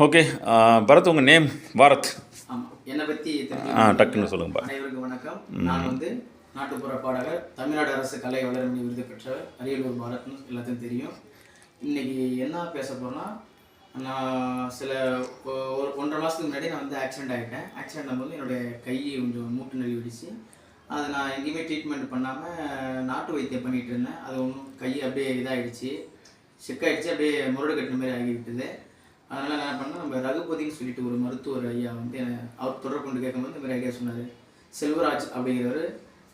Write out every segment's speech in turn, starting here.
Okay Bharat உங்கள் name Bharat. ஆமாம் என்னை பற்றி ஆ டக்குன்னு சொல்லுங்கப்பா. அனைவருக்கும் வணக்கம். நான் வந்து நாட்டுப்புற பாடகர் தமிழ்நாடு அரசு கலை வளர்மணி விருது பெற்றவர் அரியலூர் பாரத்னு எல்லாத்துக்கும் தெரியும். இன்னைக்கு என்ன பேச போறேன்னா நான் சில ஒரு ஒன்றரை மாதத்துக்கு முன்னாடி நான் வந்து ஆக்சிடென்ட் ஆகிட்டேன் ஆக்சிடென்ட் ஆகும்போது என்னுடைய கை கொஞ்சம் மூட்டு நெறி வெடிச்சு அதை நான் எங்கேயுமே ட்ரீட்மெண்ட் பண்ணாமல் நாட்டு வைத்தியம் பண்ணிகிட்டு இருந்தேன். அது ஒன்றும் கை அப்படியே இதாகிடுச்சு செக்காயிடுச்சு அப்படியே முரடு கட்டின மாதிரி ஆகிவிட்டது. அதனால் நான் என்ன பண்ணேன் நம்ம ரகுபதின்னு சொல்லிட்டு ஒரு மருத்துவர் ஐயா வந்து அவர் தொடர்பு கொண்டு கேட்கும்போது இந்த மாதிரி ஐடியா சொன்னார். செல்வராஜ் அப்படிங்கிறவர்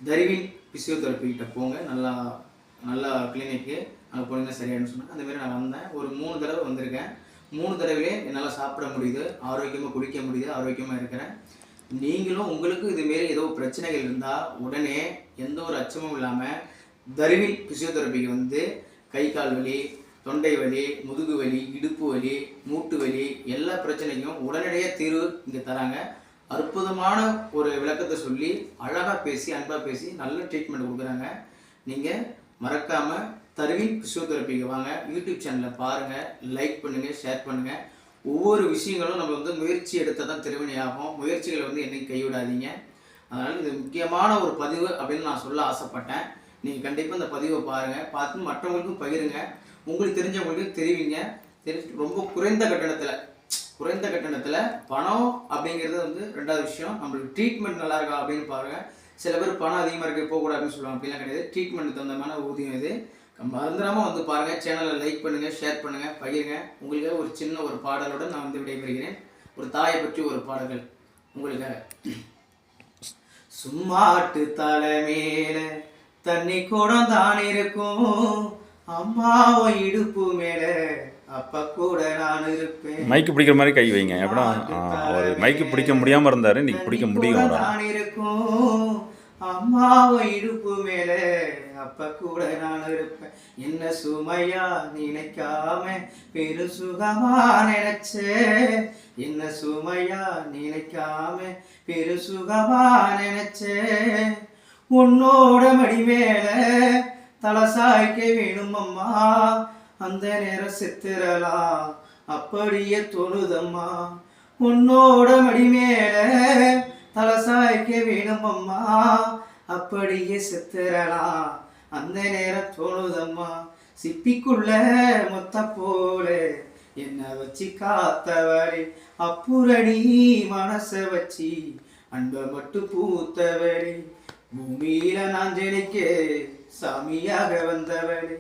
தரிவின் பிசியோதெரப்பிக்கிட்ட போங்க நல்லா நல்லா கிளினிக்கு அங்கே போனீங்கன்னா சரியானு சொன்னாங்க. அந்தமாரி நான் வந்தேன். ஒரு மூணு தடவை வந்திருக்கேன். மூணு தடவையே என்னால் சாப்பிட முடியுது ஆரோக்கியமாக குடிக்க முடியுது ஆரோக்கியமாக இருக்கிறேன். நீங்களும் உங்களுக்கு இதுமாரி ஏதோ பிரச்சனைகள் இருந்தால் உடனே எந்த ஒரு அச்சமும் இல்லாமல் தருவின் பிசியோதெரப்பிக்கு வந்து கை கால் வலி தொண்டை வலி முதுகு வலி இடுப்பு வலி மூட்டு வலி எல்லா பிரச்சனைக்கும் உடனடியாக தீர்வு இங்கே தராங்க. அற்புதமான ஒரு விளக்கத்தை சொல்லி அழகாக பேசி அன்பாக பேசி நல்ல ட்ரீட்மெண்ட் கொடுக்குறாங்க. நீங்கள் மறக்காமல் தருவின் பிசியோதெரப்பிக்கு வாங்க. யூடியூப் சேனலில் பாருங்கள் லைக் பண்ணுங்கள் ஷேர் பண்ணுங்கள் ஒவ்வொரு விஷயங்களும் நம்ம வந்து முயற்சி எடுத்தால் தான் திருவினை ஆகும். முயற்சிகளை வந்து என்னைக்கு கைவிடாதீங்க. அதனால் இது முக்கியமான ஒரு பதிவு அப்படின்னு நான் சொல்ல ஆசைப்பட்டேன். நீங்கள் கண்டிப்பாக இந்த பதிவை பாருங்கள் பார்த்து மற்றவங்களுக்கும் பகிருங்க. உங்களுக்கு தெரிஞ்சவங்களுக்கு தெரிவிங்க. தெரிஞ்சு ரொம்ப குறைந்த கட்டணத்தில் குறைந்த கட்டணத்தில் பணம் அப்படிங்கிறது வந்து ரெண்டாவது விஷயம். நம்மளுக்கு ட்ரீட்மெண்ட் நல்லா இருக்கா அப்படின்னு பாருங்கள் சில பேர் பணம் அதிகமாக இருக்கு போகக்கூடாதுன்னு சொல்லுவாங்க. அப்படிலாம் கிடையாது. ட்ரீட்மெண்ட் தகுந்தமான ஊதியம் இது. மறந்துடாமல் வந்து பாருங்கள் சேனலை லைக் பண்ணுங்கள் ஷேர் பண்ணுங்கள் பகிருங்க. உங்களுக்காக ஒரு சின்ன ஒரு பாடலுடன் நான் வந்து விடைபெறுகிறேன். ஒரு தாயை பற்றி ஒரு பாடல்கள் உங்களுக்காக. சும்மாட்டு தலை மேலே தண்ணி கூட தான் இருக்கும். அம்மாவை இடுப்பு மேல அப்ப கூட நான் இருப்பேன். மைக்கு பிடிக்கிற மாதிரி கை வைங்க. எப்படின்னா அவர் மைக்கு பிடிக்க முடியாமல் இருந்தார் இன்னைக்கு பிடிக்க முடியும். நான் இருக்கும். அம்மாவை இடுப்பு மேல அப்ப கூட நான் இருப்பேன். என்ன சுமையா நினைக்காம பெரு சுகமா நினைச்சே. என்ன சுமையா நினைக்காம பெரு சுகமா நினைச்சே. உன்னோட மடி மேல தலசாய்க்க வேணும் அம்மா அந்த நேரம் செத்துறலா அப்படியே தொழுதம்மா. உன்னோட மடி மேல தலை வேணும் அம்மா அப்படியே செத்துறலா அந்த நேரம் தோணுதம்மா சிப்பிக்குள்ள மொத்த போல என்ன வச்சு காத்தவரே அப்புறடி மனச வச்சு அன்பை மட்டும் பூத்தவரே பூமியில நான் ஜெனிக்கே. சாமியாக வந்தவரே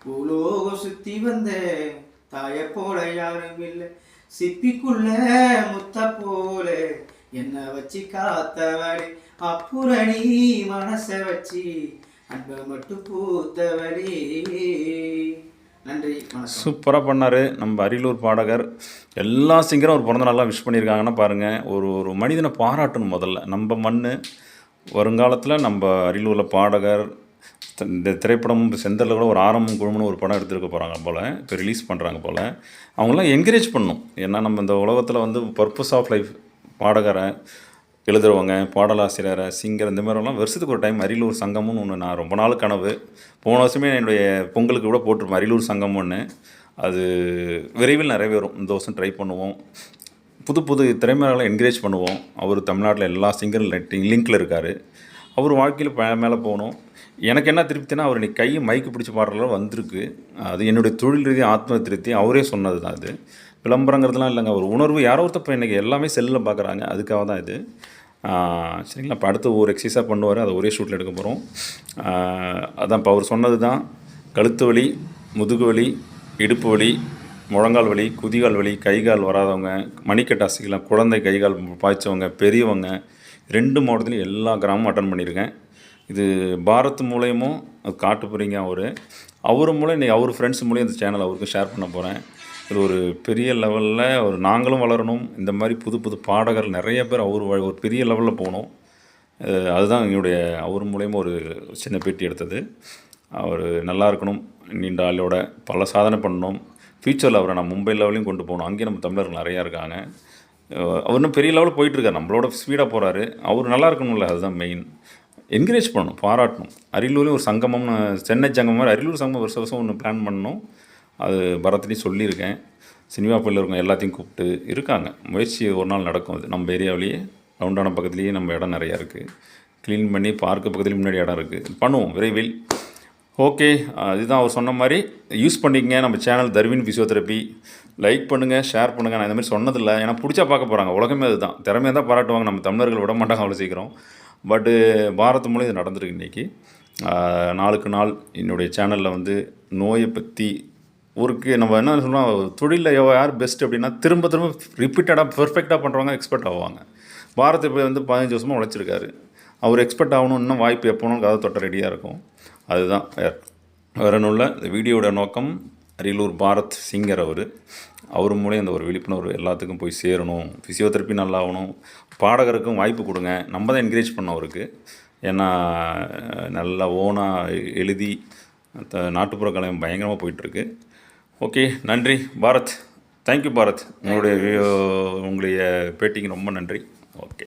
பூலோக சுத்தி வந்த தாய போல யாரும் இல்லை. சிப்பிக்குள்ள முத்த போல என்ன வச்சு காத்தவளே அப்புறணி மனச வச்சு அன்பை மட்டும் பூத்தவளே நன்றி சூப்பராக பண்ணார் நம்ம அரியலூர் பாடகர். எல்லா சிங்கரும் ஒரு பிறந்த நாளாக விஷ் பண்ணியிருக்காங்கன்னா பாருங்கள் ஒரு ஒரு மனிதனை பாராட்டணும் முதல்ல. நம்ம மண் வருங்காலத்தில் நம்ம அரியலூரில் பாடகர் இந்த திரைப்படம் செந்தரில் கூட ஒரு ஆரம்பம் குழுமனு ஒரு படம் எடுத்துருக்க போகிறாங்க போல் இப்போ ரிலீஸ் பண்ணுறாங்க போல். அவங்களாம் என்கரேஜ் பண்ணும். ஏன்னா நம்ம இந்த உலகத்தில் வந்து பர்பஸ் ஆஃப் லைஃப் பாடகரை எழுதுறவங்க பாடலாசிரியரை சிங்கர் இந்த மாதிரிலாம் வருஷத்துக்கு ஒரு டைம் அரியலூர் சங்கம்னு ஒன்று நான் ரொம்ப நாள் கனவு. போன வருஷமே என்னுடைய பொங்கலுக்கு கூட போட்டிருப்பேன் அரியலூர் சங்கம் ஒன்று அது விரைவில் நிறைவேறும். இந்த வருஷம் ட்ரை பண்ணுவோம். புது புது திறமைகளை என்கரேஜ் பண்ணுவோம். அவர் தமிழ்நாட்டில் எல்லா சிங்கர் லிங்கில் இருக்கார். அவர் வாழ்க்கையில் மேலே போகணும். எனக்கு என்ன திருப்தினா அவர் இன்னைக்கு கை மைக்கு பிடிச்சி பாடுறதுல வந்திருக்கு. அது என்னுடைய தொழில் ரீதியாக ஆத்ம திருப்தி அவரே சொன்னது தான் அது விளம்பரங்கிறதுலாம் இல்லைங்க. ஒரு உணர்வு யாரோ ஒருத்தப்ப இன்றைக்கி எல்லாமே செல்லில் பார்க்குறாங்க அதுக்காக தான் இது. சரிங்களா? இப்போ அடுத்து ஒரு எக்ஸசைஸாக பண்ணுவார். அதை ஒரே ஷூட்டில் எடுக்க போகிறோம் அதான் இப்போ அவர் சொன்னது தான். கழுத்து வலி முதுகு வலி இடுப்பு வலி முழங்கால் வலி குதிகால் வலி கைகால் வராதவங்க மணிக்கட்டு அசைக்கலாம் குழந்தை கைகால் பாய்ச்சவங்க பெரியவங்க ரெண்டு மாவட்டத்துலையும் எல்லா கிராமமும் அட்டன் பண்ணியிருக்கேன். இது பாரத் மூலயமும் அது காட்டு போகிறீங்க அவர். அவர் மூலம் இன்னைக்கு அவர் ஃப்ரெண்ட்ஸ் மூலியம் இந்த சேனல் அவருக்கு ஷேர் பண்ண போகிறேன் இது ஒரு பெரிய லெவலில் ஒரு நாங்களும் வளரணும். இந்த மாதிரி புது புது பாடகர் நிறைய பேர் அவர் ஒரு பெரிய லெவலில் போகணும். அதுதான் என்னுடைய அவர் மூலயமா ஒரு சின்ன பேட்டி எடுத்தது. அவர் நல்லா இருக்கணும். நீண்ட ஆளோட பல சாதனை பண்ணணும். ஃப்யூச்சரில் அவரை நான் மும்பை லெவலையும் கொண்டு போகணும். அங்கேயும் நம்ம தமிழர்கள் நிறையா இருக்காங்க. அவர் இன்னும் பெரிய லெவலில் போயிட்டுருக்காரு நம்மளோட ஸ்பீடாக போகிறாரு அவர் நல்லா இருக்கணும்ல அதுதான் மெயின் என்கரேஜ் பண்ணணும் பாராட்டணும். அரியலூர்லேயும் ஒரு சங்கமம்னு சென்னை சங்கமம் மாதிரி அரியலூர் சங்கமம் வருஷம் வருஷம் ஒன்று பிளான் பண்ணணும். அது பரத்லேயும் சொல்லியிருக்கேன். சினிமா பள்ளியில் இருக்கவங்க எல்லாத்தையும் கூப்பிட்டு இருக்காங்க. முயற்சி ஒரு நாள் நடக்கும் அது. நம்ம ஏரியாவிலேயே ரவுண்டான பக்கத்துலேயே நம்ம இடம் நிறையா இருக்குது க்ளீன் பண்ணி பார்க்கு பக்கத்துலேயும் முன்னாடி இடம் இருக்குது பண்ணுவோம் விரைவில். ஓகே இதுதான் அவர் சொன்ன மாதிரி. யூஸ் பண்ணிக்கங்க. நம்ம சேனல் தர்வின் ஃபிசியோதெரப்பி லைக் பண்ணுங்கள் ஷேர் பண்ணுங்கள் நான் இந்த மாதிரி சொன்னதில்லை. ஏன்னா பிடிச்சா பார்க்க போகிறாங்க உலகமே அதுதான். திறமையாக தான் பாராட்டுவாங்க. நம்ம தமிழர்கள் விட மாட்டாங்க அவ்வளோ சீக்கிரம். பட்டு பாரத் மூலம் இது நடந்திருக்கு இன்றைக்கி நாளுக்கு நாள் என்னுடைய சேனலில் வந்து நோயை பற்றி ஊருக்கு நம்ம என்ன சொல்லுவோம் தொழிலில் எவ்வளோ யார் பெஸ்ட் அப்படின்னா திரும்ப திரும்ப ரிப்பீட்டடாக பெர்ஃபெக்டாக பண்ணுறவங்க எக்ஸ்பர்ட் ஆவாங்க. பாரத் இப்போ வந்து பதினஞ்சு வருஷமாக உழைச்சிருக்காரு. அவர் எக்ஸ்பர்ட் ஆகணும் இன்னும் வாய்ப்பு எப்போனும் கதை தொட்ட ரெடியாக இருக்கும். அதுதான். வேற- வேற ஒன்றும் இல்லை. இந்த வீடியோட நோக்கம் அரியலூர் பாரத் சிங்கர் அவர். அவர் மூலம் இந்த ஒரு விழிப்புணர்வு எல்லாத்துக்கும் போய் சேரணும். ஃபிசியோதெரப்பி நல்லா ஆகணும் பாடகருக்கும் வாய்ப்பு கொடுங்க. நம்ம தான் என்கரேஜ் பண்ணோம் அவருக்கு. ஏன்னா நல்லா ஓனாக எழுதி த- நாட்டுப்புற கலையம் பயங்கரமாக போயிட்டுருக்கு. ஓகே நன்றி பாரத். தேங்க்யூ பாரத். உங்களுடைய உங்களுடைய பேட்டிக்கு ரொம்ப நன்றி. ஓகே.